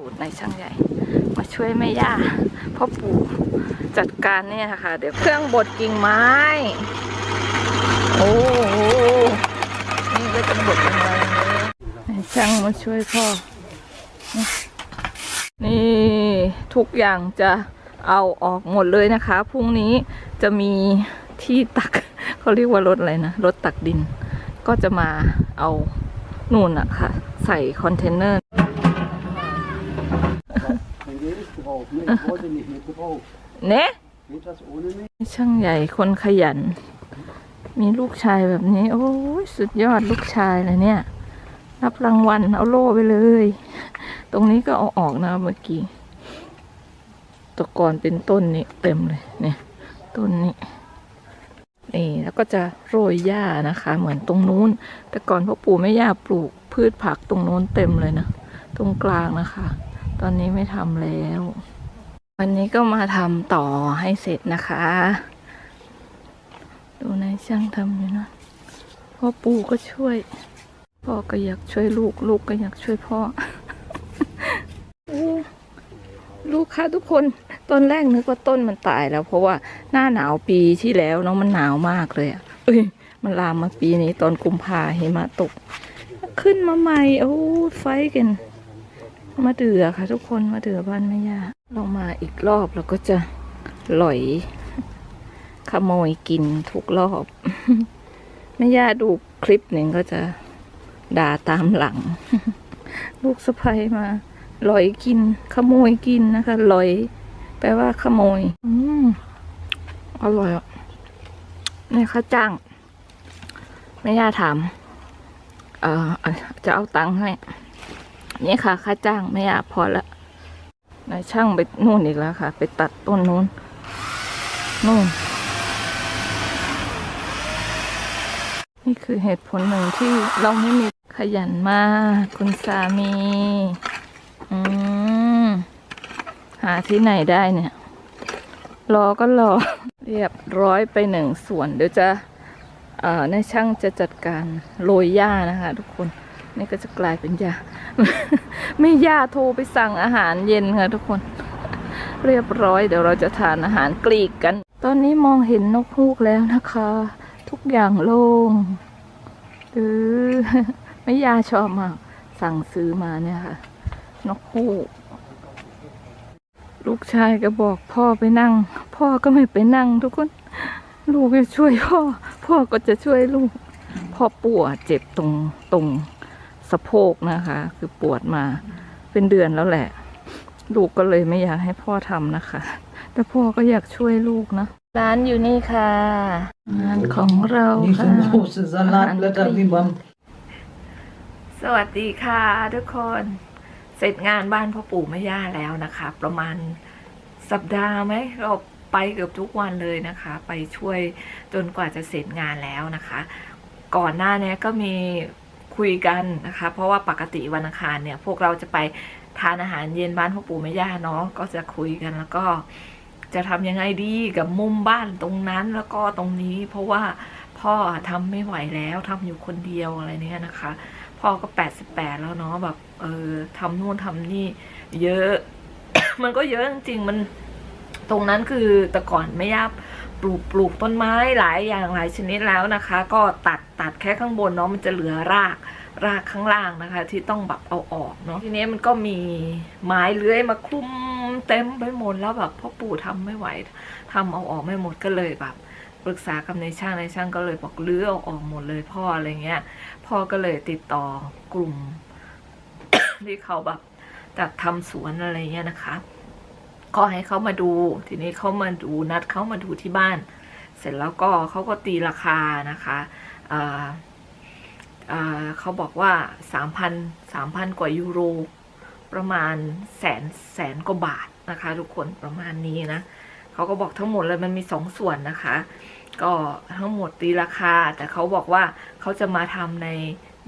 สูตรในช่างใหญ่ มาช่วยแม่ย่าพ่อปู่จัดการเนี่ยค่ะเดี๋ยวเครื่องบดกิ่งไม้ โอ้โหนี่ก็จะบดกิ่งไม้ให้ช่างมาช่วยพ่อ นี่ทุกอย่างจะเอาออกหมดเลยนะคะพรุ่งนี้จะมีที่ตักเขาเรียกว่ารถอะไรนะรถตักดิน ก็จะมาเอานู่นอะค่ะ ใส่คอนเทนเนอร์ เนะ Geht das ohne mich? ช่างใหญ่คนขยัน มีลูกชายแบบนี้ โอ้ยสุดยอดลูกชายเลยเนี่ย รับรางวัลเอาโล่ไปเลย ตรงนี้ก็เอาออกนะเมื่อกี้แตะกอนเป็นต้นนี้เต็มเลยเนี่ย ต้นนี้นี่แล้วก็จะโรยหญ้านะคะ เหมือนตรงนู้น แต่ก่อนพ่อปู่แม่ย่าปลูกพืชผักตรงนู้นเต็มเลยนะ ตรงกลางนะคะ ตอนนี้ไม่ทำแล้ว วันนี้ก็มาทำต่อให้เสร็จนะคะ ดูนายช่างทำอยู่นะพ่อปู่ก็ช่วย พ่อก็อยากช่วยลูก ลูกก็อยากช่วยพ่อลูกค่ะทุกคนตอนแรกนึกว่าต้นมันตายแล้ว เพราะว่าหน้าหนาวปีที่แล้วเนาะมันหนาวมากเลยอะเอ้ยมันลามมาปีนี้ตอนกุมภาหิมะตก ขึ้นมาใหม่ โอ้ไฟกัน มาเดือค่ะ ทุกคนมาเดือบ้านแม่ย่าเรามาอีกรอบเราก็จะหลอย ขโมยกินทุกรอบแม่ย่าดูคลิปหนึ่งก็จะด่าตามหลัง ลูกสะใภ้มาหลอยกิน ขโมยกินนะคะหลอย แปลว่าขโมย อืมอร่อยอะนี่ค่าจ้างแม่ย่าถาม เออจะเอาตังค์ให้ นี่ค่ะ ค่าจ้างไม่อยากพอละนายช่างไปนู่นอีกแล้วค่ะ ไปตัดต้นนู้นนู่น นี่คือเหตุผลหนึ่งที่เราไม่มีขยันมาก คุณสามี อืม หาที่ไหนได้เนี่ย รอก็รอ เรียบร้อยไปหนึ่งส่วน เดี๋ยวจะเอ่อนายช่างจะจัดการโรยหญ้านะคะทุกคน นี่ก็จะกลายเป็นยา ไม่ย่าโทรไปสั่งอาหารเย็นค่ะทุกคน เรียบร้อยเดี๋ยวเราจะทานอาหารกรีกกัน ตอนนี้มองเห็นนกฮูกแล้วนะคะ ทุกอย่างโล่งเออไม่ย่าชอบมาก สั่งซื้อมาเนี่ยค่ะ นกฮูกลูกชายก็บอกพ่อไปนั่ง พ่อก็ไม่ไปนั่งทุกคน ลูกจะช่วยพ่อ พ่อก็จะช่วยลูก พ่อปวดเจ็บตรงตรง สะโพกนะคะ คือปวดมาเป็นเดือนแล้วแหละ ลูกก็เลยไม่อยากให้พ่อทำนะคะ แต่พ่อก็อยากช่วยลูกนะ ร้านอยู่นี่ค่ะ งานของเรา Nicht ค่ะ so große Salatblätter wie beim สวัสดีค่ะทุกคน เสร็จงานบ้านพ่อปู่แม่ย่าแล้วนะคะ ประมาณสัปดาห์ไหมเราไปเกือบทุกวันเลยนะคะ ไปช่วยจนกว่าจะเสร็จงานแล้วนะคะ ก่อนหน้านี้ก็มี คุยกันนะคะ เพราะว่าปกติวันอังคารเนี่ย พวกเราจะไปทานอาหารเย็นบ้านพ่อปู่แม่ย่าเนาะก็จะคุยกันแล้วก็จะทำยังไงดีกับมุมบ้านตรงนั้นแล้วก็ตรงนี้ เพราะว่าพ่อทำไม่ไหวแล้วทำอยู่คนเดียวอะไรเนี่ยนะคะ พ่อก็แปดสิบแปดแล้วเนาะแบบเออทำนู่นทำนี่ เยอะ มันก็เยอะจริงๆมันตรงนั้นคือแต่ก่อนไม่ยากปลูกปลูกต้นไม้หลายอย่างหลายชนิดแล้วนะคะ ก็ตัดตัดแค่ข้างบนเนาะมันจะเหลือราก รากข้างล่างนะคะ ที่ต้องแบบเอาออกเนาะทีนี้มันก็มีไม้เลื้อยมาคลุมเต็มไปหมดแล้วแบบพ่อปู่ทำไม่ไหวทำเอาออกไม่หมดก็เลยแบบปรึกษากับนายช่างนายช่างก็เลยบอกเลื้อเอาออกหมดเลยพ่ออะไรเงี้ย พ่อก็เลยติดต่อกลุ่ม ที่เขาแบบจัดทำสวนอะไรเงี้ยนะคะก็ให้เขามาดู ทีนี้เขามาดูนัดเขามาดูที่บ้าน เสร็จแล้วก็เขาก็ตีราคานะคะอ่อ่า เขาบอกว่าสามพันสามพันกว่ายูโร ประมาณแสนแสนกว่าบาทนะคะ ทุกคนประมาณนี้นะเขาก็บอกทั้งหมดเลยมันมีสองส่วนนะคะ ก็ทั้งหมดตีราคา แต่เขาบอกว่าเขาจะมาทำใน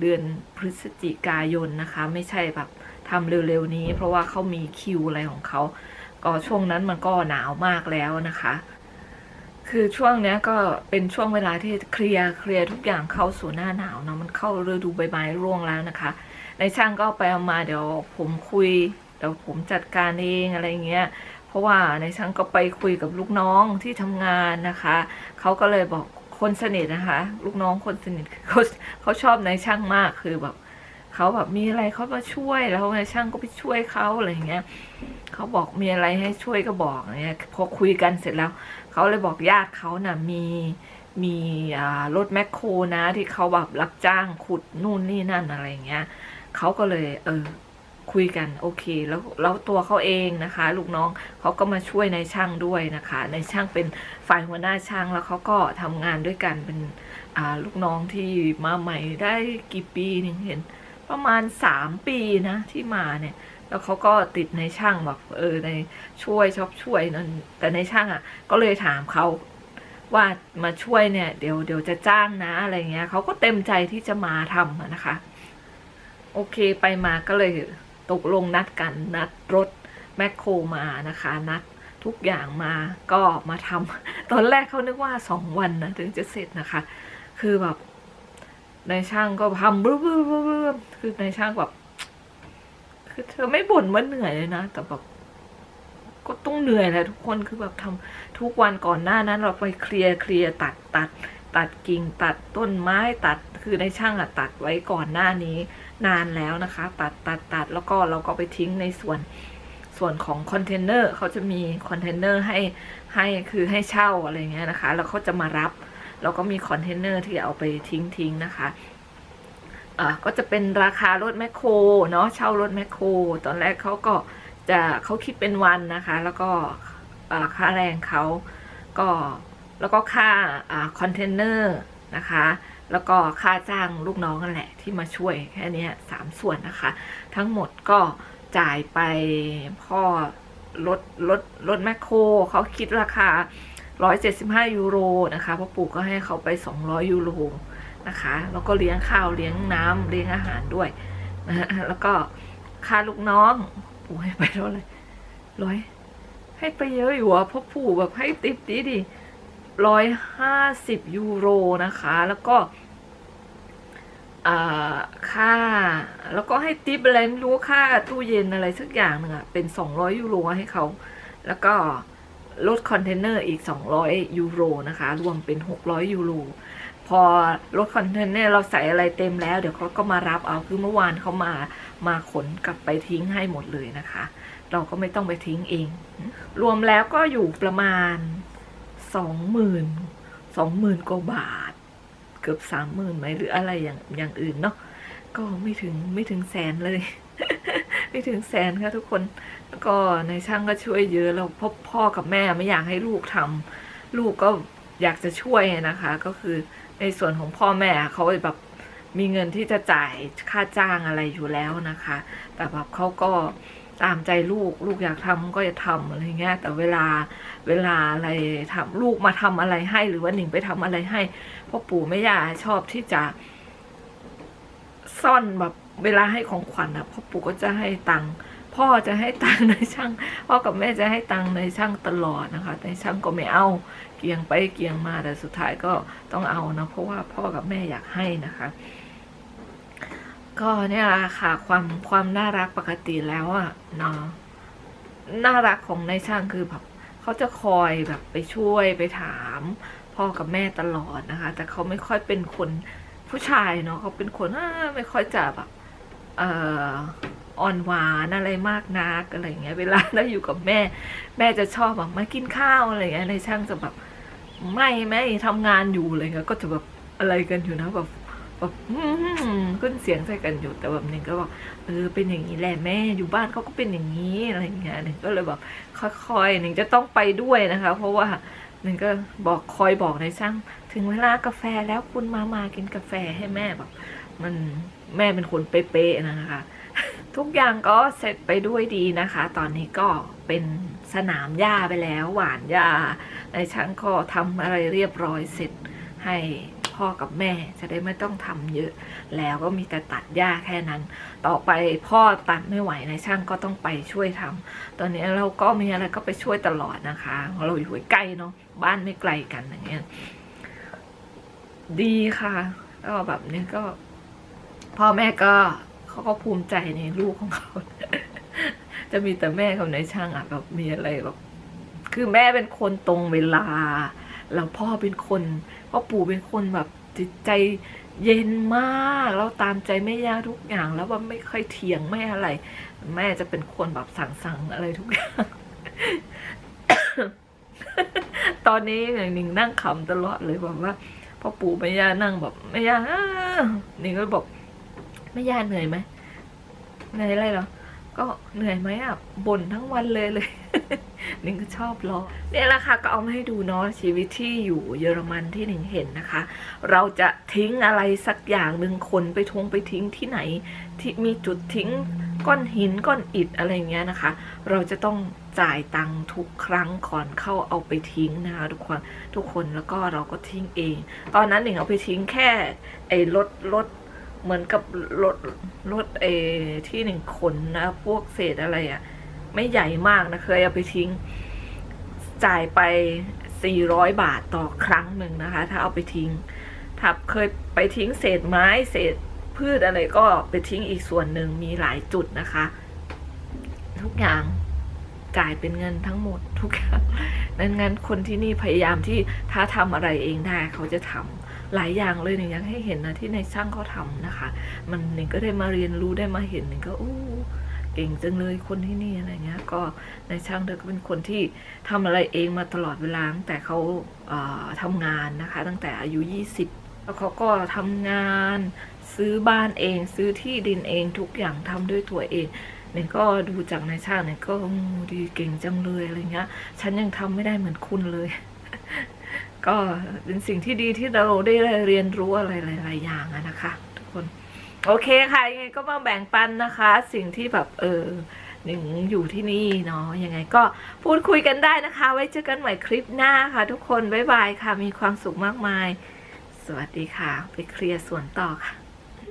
เดือนพฤศจิกายนนะคะ ไม่ใช่แบบทำเร็วๆนี้ เพราะว่าเขามีคิวอะไรของเขาก็ช่วงนั้นมันก็หนาวมากแล้วนะคะ คือช่วงเนี้ยก็เป็นช่วงเวลาที่เคลียร์เคลียร์ทุกอย่างเข้าสู่หน้าหนาวเนาะมันเข้าฤดูใบไม้ร่วงแล้วนะคะ ในช่างก็ไปเอามาเดี๋ยวผมคุยเดี๋ยวผมจัดการเองอะไรเงี้ยเพราะว่าในช่างก็ไปคุยกับลูกน้องที่ทำงานนะคะเขาก็เลยบอกคนสนิทนะคะ ลูกน้องคนสนิทเขาเขาชอบในช่างมากคือแบบเขาแบบมีอะไรเขามาช่วยแล้วในช่างก็ไปช่วยเขาอะไรเงี้ยเขาบอกมีอะไรให้ช่วยก็บอกอะไรเงี้ยพอคุยกันเสร็จแล้ว เขาเลยบอกญาติเขาน่ะมีมีรถแมคโครนะที่เขาแบบรับจ้างขุดนู่นนี่นั่นอะไรเงี้ยเขาก็เลยเออคุยกันโอเคแล้วแล้วตัวเขาเองนะคะ ลูกน้องเขาก็มาช่วยในช่างด้วยนะคะในช่างเป็นฝ่ายหัวหน้าช่างแล้วเขาก็ทำงานด้วยกันเป็นลูกน้องที่มาใหม่ได้กี่ปีนึ่งเห็น ประมาณสามปีนะที่มาเนี่ยแล้วเขาก็ติดในช่างแบบเออในช่วยชอบช่วยนั่นแต่ในช่างอะ ก็เลยถามเขาว่ามาช่วยเนี่ยเดี๋ยวเดี๋ยวจะจ้างนะอะไรเงี้ยเขาก็เต็มใจที่จะมาทำนะคะ โอเคไปมาก็เลยตกลงนัดกันนัดรถแมคโครมานะคะ นัดทุกอย่างมาก็มาทำตอนแรกเขานึกว่าสองวันนะถึงจะเสร็จนะคะ คือแบบ นายช่างก็ทำบึ้บบึ้บบึ้บบึ้บคือนายช่างแบบคือเธอไม่บ่นว่าเหนื่อยเลยนะ แต่แบบก็ต้องเหนื่อยแหละทุกคนคือแบบทำทุกวันก่อนหน้านั้น เราไปเคลียร์เคลียร์ตัดตัด ตัดกิ่งตัดต้นไม้ตัดคือในช่างอะตัดไว้ก่อนหน้านี้ นานแล้วนะคะ ตัดตัดตัดแล้วก็เราก็ไปทิ้งในส่วนส่วนของคอนเทนเนอร์เขาจะมีคอนเทนเนอร์ให้ให้คือให้เช่าอะไรเงี้ยนะคะ แล้วเขาจะมารับ แล้วก็มีคอนเทนเนอร์ที่เอาไปทิ้งทิ้งนะคะอ่าก็จะเป็นราคารถแมคโครเนาะเช่ารถแมคโครตอนแรกเขาก็จะเขาคิดเป็นวันนะคะ แล้วก็ค่าแรงเขาก็แล้วก็ค่าอคอนเทนเนอร์นะคะ แล้วก็ค่าจ้างลูกน้องนั่นแหละที่มาช่วยแค่นี้สามส่วนนะคะ ทั้งหมดก็จ่ายไปพ่อรถรถรถแมคโครเขาคิดราคา 175 ยูโรนะคะพ่อปู่ก็ให้เขาไป 200 ยูโรนะคะ แล้วก็เลี้ยงข้าวเลี้ยงน้ำเลี้ยงอาหารด้วยนะฮะแล้วก็ค่าลูกน้อง ปู่ให้ไปเท่าไหร่ร้อยให้ไปเยอะอยู่อะพ่อปู่แบบให้ติปดีดิร้อยห้าสิบยูโรนะคะ แล้วก็ค่าแล้วก็ให้ติปอะไรไม่รู้ค่าตู้เย็นอะไรสักอย่างหนึ่งอะเป็นสองร้อยยูโรให้เขา แล้วก็ ลดคอนเทนเนอร์อีก 200 ยูโรนะคะ รวมเป็น 600 ยูโรพอรถคอนเทนเนอร์เราใส่อะไรเต็มแล้ว เดี๋ยวเขาก็มารับเอาคือเมื่อวานเขามามาขนกลับไปทิ้งให้หมดเลยนะคะ เราก็ไม่ต้องไปทิ้งเอง รวมแล้วก็อยู่ประมาณ 20,000 20,000กว่าบาท เกือบสามหมื่นไหมหรืออะไรอย่างอย่างอื่นเนาะก็ไม่ถึงไม่ถึงแสนเลย ไม่ถึงแสนค่ะทุกคนแล้วก็ในช่างก็ช่วยเยอะแล้วพ่อพ่อกับแม่ไม่อยากให้ลูกทำลูกก็อยากจะช่วยนะคะ ก็คือในส่วนของพ่อแม่เขาแบบมีเงินที่จะจ่ายค่าจ้างอะไรอยู่แล้วนะคะ แต่แบบเขาก็ตามใจลูกลูกอยากทำก็จะทำอะไรเงี้ยแต่เวลาเวลาอะไรทำลูกมาทำอะไรให้ หรือว่าหนิงไปทำอะไรให้พ่อปู่แม่ย่าชอบที่จะซ่อนแบบ เวลาให้ของขวัญอะพ่อปู่ก็จะให้ตังค์พ่อจะให้ตังค์ในช่าง พ่อกับแม่จะให้ตังค์ในช่างตลอดนะคะในช่างก็ไม่เอาเกียงไปเกียงมาแต่สุดท้ายก็ต้องเอานะเพราะว่าพ่อกับแม่อยากให้นะคะ ก็เนี่ยแหละค่ะความความน่ารักปกติแล้วอะเนาะน่ารักของในช่างคือแบบเขาจะคอยแบบไปช่วยไปถาม พ่อกับแม่ตลอดนะคะ แต่เขาไม่ค่อยเป็นคนผู้ชายเนาะเขาเป็นคนไม่ค่อยจะแบบ อ่อนหวานอะไรมากนักอะไรเงี้ยเวลาเราอยู่กับแม่ แม่จะชอบแบบมากินข้าวอะไรเงี้ยในช่างจะแบบไม่ไม่ทำงานอยู่อะไรเงี้ยก็จะแบบอะไรกันอยู่นะแบบแบบขึ้นเสียงใส่กันอยู่แต่แบบหนึ่งก็บอกเออเป็นอย่างนี้แหละแม่อยู่บ้านเขาก็เป็นอย่างนี้อะไรเงี้ยหนึ่งก็เลยแบบค่อยๆหนึ่งจะต้องไปด้วยนะคะ เพราะว่าหนึ่งก็บอกคอยบอกในช่าง ถึงเวลากาแฟแล้วคุณมามากินกาแฟให้แม่แบบมัน แม่เป็นคนเป๊ะๆนะคะ ทุกอย่างก็เสร็จไปด้วยดีนะคะ ตอนนี้ก็เป็นสนามหญ้าไปแล้วหวานหญ้าในช่างก็ทำอะไรเรียบร้อยเสร็จให้พ่อกับแม่จะได้ไม่ต้องทำเยอะ แล้วก็มีแต่ตัดหญ้าแค่นั้น ต่อไปพ่อตัดไม่ไหวในช่างก็ต้องไปช่วยทำตอนนี้เราก็มีอะไรก็ไปช่วยตลอดนะคะเราอยู่ใกล้เนาะบ้านไม่ไกลกันอย่างเงี้ยดีค่ะก็แบบนี้ก็ พ่อแม่ก็เขาก็ภูมิใจในลูกของเขา จะมีแต่แม่กับนายช่างอะแบบมีอะไรแบบคือแม่เป็นคนตรงเวลา แล้วพ่อเป็นคนพ่อปู่เป็นคนแบบจิตใจเย็นมากแล้วตามใจแม่ย่าทุกอย่าง แล้วว่าไม่ค่อยเถียงไม่อะไร แม่จะเป็นคนแบบสั่งๆอะไรทุกอย่าง ตอนนี้หนิงนั่งขำตลอดเลยแบบว่าพ่อปู่แม่ย่านั่งแบบแม่ย่าหนิงก็บอก แม่ยาเหนื่อยไหมเหนื่อยอะไรเหรอ ก็เหนื่อยไหมอะบ่นทั้งวันเลยเลยหนิงก็ชอบล้อเนี่ยแหละค่ะก็เอามาให้ดูเนาะชีวิตที่อยู่เยอรมันที่หนิงเห็นนะคะ เราจะทิ้งอะไรสักอย่างหนึ่งคนไปทงไปทิ้งที่ไหน ที่มีจุดทิ้งก้อนหินก้อนอิฐอะไรเงี้ยนะคะ เราจะต้องจ่ายตังค์ทุกครั้งก่อนเข้าเอาไปทิ้งนะคะทุกคนทุกคนแล้วก็เราก็ทิ้งเอง ตอนนั้นหนิงเอาไปทิ้งแค่ไอ้รถรถ เหมือนกับรถรถเอที่หนึ่งขนนะ พวกเศษอะไรอะ่ะ ไม่ใหญ่มากนะเคยเอาไปทิ้ง จ่ายไป 400 บาทต่อครั้งหนึ่งนะคะ ถ้าเอาไปทิ้งถ้าเคยไปทิ้งเศษไม้เศษพืชอะไรก็ไปทิ้งอีกส่วนหนึ่งมีหลายจุดนะคะ ทุกอย่างจ่ายเป็นเงินทั้งหมดทุกอย่างดังนั้นคนที่นี่พยายามที่ถ้าทำอะไรเองได้เขาจะทำ หลายอย่างเลยหนึ่งยากให้เห็นนะที่ในช่างเขาทำนะคะ มันหนึ่งก็ได้มาเรียนรู้ได้มาเห็นหนึ่งก็อู้เก่งจังเลยคนที่นี่อะไรเงี้ย ก็ในช่างเธอก็เป็นคนที่ทำอะไรเองมาตลอดเวลาตั้งแต่เขาเอ่อทำงานนะคะ ตั้งแต่อายุ 20 แล้วเขาก็ทำงานซื้อบ้านเอง ซื้อที่ดินเองทุกอย่างทำด้วยตัวเองเนี่ยก็ดูจากในช่างเนี่ยก็ดีเก่งจังเลยอะไรเงี้ย ฉันยังทำไม่ได้เหมือนคุณเลย ก็เป็นสิ่งที่ดีที่เราได้เรียนรู้อะไรหลาย ๆ อย่างนะคะ ทุกคน โอเคค่ะยังไงก็มาแบ่งปันนะคะ สิ่งที่แบบเออหนึ่งอยู่ที่นี่เนาะยังไงก็พูดคุยกันได้นะคะ ไว้เจอกันใหม่คลิปหน้าค่ะ ทุกคนบ๊ายบายค่ะ มีความสุขมากมาย สวัสดีค่ะ ไปเคลียร์สวนต่อค่ะ